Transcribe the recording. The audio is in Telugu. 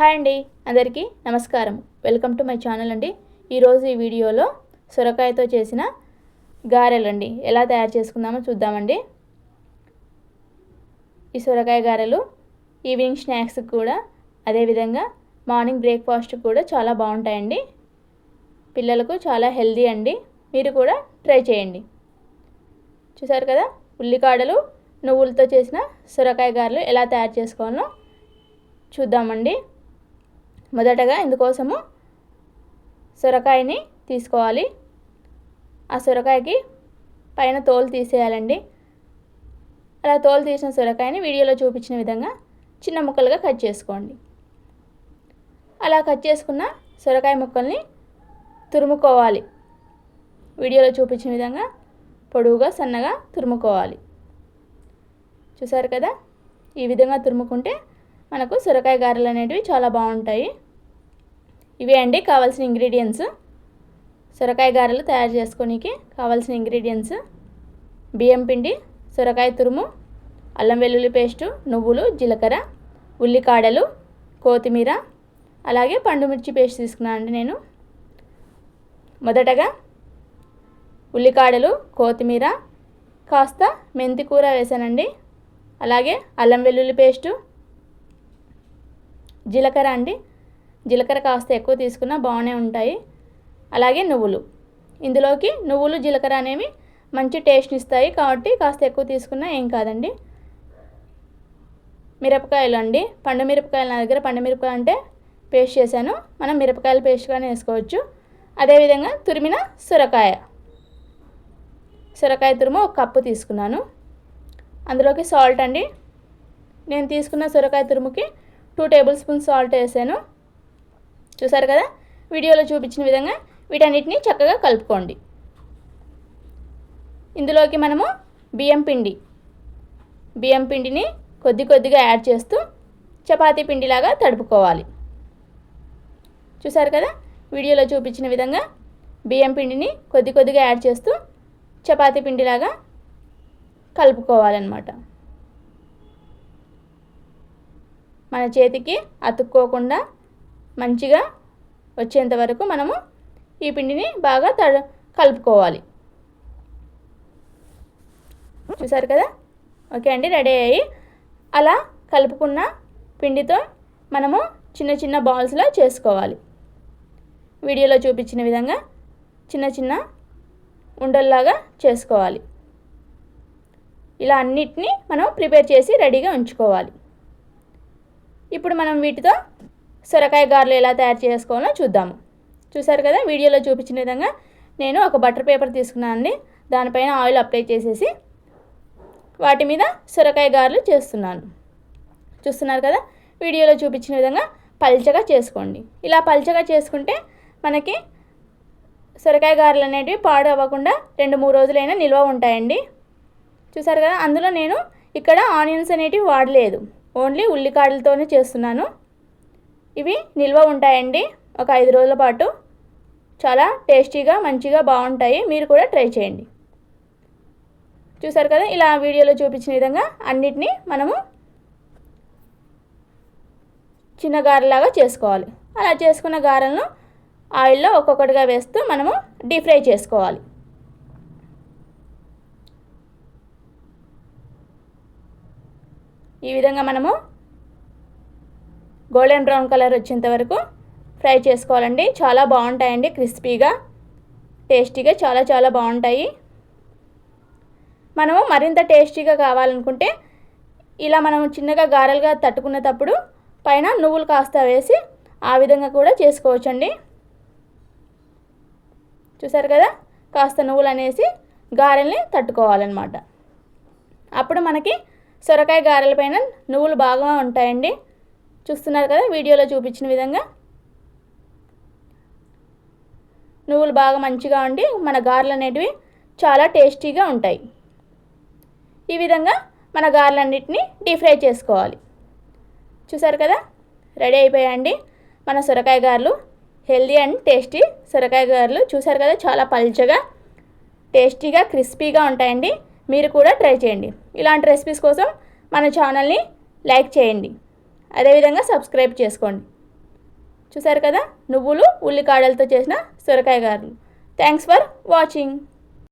హాయ్ అండి అందరికీ నమస్కారం. వెల్కమ్ టు మై ఛానల్ అండి. ఈరోజు ఈ వీడియోలో సొరకాయతో చేసిన గారెలండి. ఎలా తయారు చేసుకుందామో చూద్దామండి. ఈ సొరకాయ గారెలు ఈవినింగ్ స్నాక్స్కి కూడా అదేవిధంగా మార్నింగ్ బ్రేక్ఫాస్ట్ కూడా చాలా బాగుంటాయండి. పిల్లలకు చాలా హెల్దీ అండి. మీరు కూడా ట్రై చేయండి. చూసారు కదా ఉల్లికాడలు నువ్వులతో చేసిన సొరకాయ గారెలు ఎలా తయారు చేసుకోవాలో చూద్దామండి. మొదటగా ఇందుకోసము సొరకాయని తీసుకోవాలి. ఆ సొరకాయకి పైన తోలు తీసేయాలండి. అలా తోలు తీసిన సొరకాయని వీడియోలో చూపించిన విధంగా చిన్న ముక్కలుగా కట్ చేసుకోండి. అలా కట్ చేసుకున్న సొరకాయ ముక్కల్ని తురుముకోవాలి. వీడియోలో చూపించిన విధంగా పొడవుగా సన్నగా తురుముకోవాలి. చూసారు కదా? ఈ విధంగా తురుముకుంటే మనకు సొరకాయ గారెలు అనేటివి చాలా బాగుంటాయి. ఇవే అండి కావాల్సిన ఇంగ్రీడియంట్స్. సొరకాయ గారెలు తయారు చేసుకోనికి కావాల్సిన ఇంగ్రీడియంట్స్. బియ్యం పిండి సొరకాయ తురుము అల్లం వెల్లుల్లి పేస్టు నువ్వులు జీలకర్ర ఉల్లికాడలు కొత్తిమీర అలాగే పండుమిర్చి పేస్ట్ తీసుకున్నాను అండి నేను. మొదటగా ఉల్లికాడలు కొత్తిమీర కాస్త మెంతి కూర వేసానండి. అలాగే అల్లం వెల్లుల్లి పేస్టు జీలకర్ర అండి జీలకర్ర కాస్త ఎక్కువ తీసుకున్నా బాగానే ఉంటాయి. అలాగే నువ్వులు. ఇందులోకి నువ్వులు జీలకర్ర అనేవి మంచి టేస్ట్ ఇస్తాయి. కాబట్టి కాస్త ఎక్కువ తీసుకున్నా ఏం కాదండి. మిరపకాయలు అండి. పండు మిరపకాయలు నా దగ్గర పండు మిరపకాయ అంటే పేస్ట్ చేశాను. మనం మిరపకాయలు పేస్ట్ కానీ వేసుకోవచ్చు. అదేవిధంగా తురిమిన సొరకాయ. సొరకాయ తురుము ఒక కప్పు తీసుకున్నాను. అందులోకి సాల్ట్ అండి. నేను తీసుకున్న సొరకాయ తురుముకి టూ టేబుల్ స్పూన్ సాల్ట్ వేసాను. చూసారు కదా? వీడియోలో చూపించిన విధంగా వీటన్నిటిని చక్కగా కలుపుకోండి. ఇందులోకి మనము బియ్యం పిండి. బియ్యం పిండిని కొద్ది కొద్దిగా యాడ్ చేస్తూ చపాతీ పిండిలాగా తడుపుకోవాలి. చూసారు కదా? వీడియోలో చూపించిన విధంగా బియ్యం పిండిని కొద్ది కొద్దిగా యాడ్ చేస్తూ చపాతీ పిండిలాగా కలుపుకోవాలన్నమాట. మన చేతికి అతుక్కోకుండా మంచిగా వచ్చేంత వరకు మనము ఈ పిండిని బాగా తడ కలుపుకోవాలి. చూసారు కదా? ఓకే అండి రెడీ అయ్యి అలా కలుపుకున్న పిండితో మనము చిన్న చిన్న బాల్స్లో చేసుకోవాలి. వీడియోలో చూపించిన విధంగా చిన్న చిన్న ఉండల్లాగా చేసుకోవాలి. ఇలా అన్నిటినీ మనం ప్రిపేర్ చేసి రెడీగా ఉంచుకోవాలి. ఇప్పుడు మనం వీటితో సొరకాయ గారెలు ఎలా తయారు చేసుకోవాలో చూద్దాము చూసారు కదా వీడియోలో చూపించిన విధంగా నేను ఒక బటర్ పేపర్ తీసుకున్నానండి. దానిపైన ఆయిల్ అప్లై చేసేసి వాటి మీద సొరకాయ గారెలు చేస్తున్నాను. చూస్తున్నారు కదా వీడియోలో చూపించిన విధంగా పల్చగా చేసుకోండి. ఇలా పల్చగా చేసుకుంటే మనకి సొరకాయ గారెలు అనేటివి పాడు అవ్వకుండా రెండు మూడు రోజులైనా నిల్వ ఉంటాయండి. చూసారు కదా అందులో నేను ఇక్కడ ఆనియన్స్ అనేటివి వాడలేదు. ఓన్లీ ఉల్లికాడలతోనే చేస్తున్నాను. ఇవి నిల్వ ఉంటాయండి. ఒక ఐదు రోజుల పాటు చాలా టేస్టీగా మంచిగా బాగుంటాయి. మీరు కూడా ట్రై చేయండి. చూసారు కదా ఇలా వీడియోలో చూపించిన విధంగా అన్నిటినీ మనము చిన్న గారెలాగా చేసుకోవాలి. అలా చేసుకున్న గారెలను ఆయిల్లో ఒక్కొక్కటిగా వేస్తూ మనము డీప్ ఫ్రై చేసుకోవాలి. ఈ విధంగా మనము గోల్డెన్ బ్రౌన్ కలర్ వచ్చేంత వరకు ఫ్రై చేసుకోవాలండి. చాలా బాగుంటాయండి క్రిస్పీగా టేస్టీగా చాలా చాలా బాగుంటాయి. మనము మరింత టేస్టీగా కావాలనుకుంటే ఇలా మనం చిన్నగా గారెలుగా తట్టుకునేటప్పుడు పైన నువ్వులు కాస్త వేసి ఆ విధంగా కూడా చేసుకోవచ్చండి. చూసారు కదా? కాస్త నువ్వులు అనేసి గారెల్ని తట్టుకోవాలన్నమాట. అప్పుడు మనకి సొరకాయ గారెల పైన నువ్వులు బాగా ఉంటాయండి. చూస్తున్నారు కదా వీడియోలో చూపించిన విధంగా. నువ్వులు బాగా మంచిగా ఉండి మన గారెలు అనేటివి చాలా టేస్టీగా ఉంటాయి. ఈ విధంగా మన గారెలన్నిటిని డీప్ ఫ్రై చేసుకోవాలి. చూసారు కదా? రెడీ అయిపోయాయండి. మన సొరకాయ గారెలు హెల్దీ అండ్ టేస్టీ సొరకాయ గారెలు. చూసారు కదా? చాలా పల్చగా టేస్టీగా క్రిస్పీగా ఉంటాయండి. మీరు కూడా ట్రై చేయండి. ఇలాంటి రెసిపీస్ కోసం మన ఛానల్ని లైక్ చేయండి. అదేవిధంగా సబ్స్క్రైబ్ చేసుకోండి. చూసారు కదా? నువ్వులు ఉల్లికాడలతో చేసిన సొరకాయ గారెలు. Thanks for watching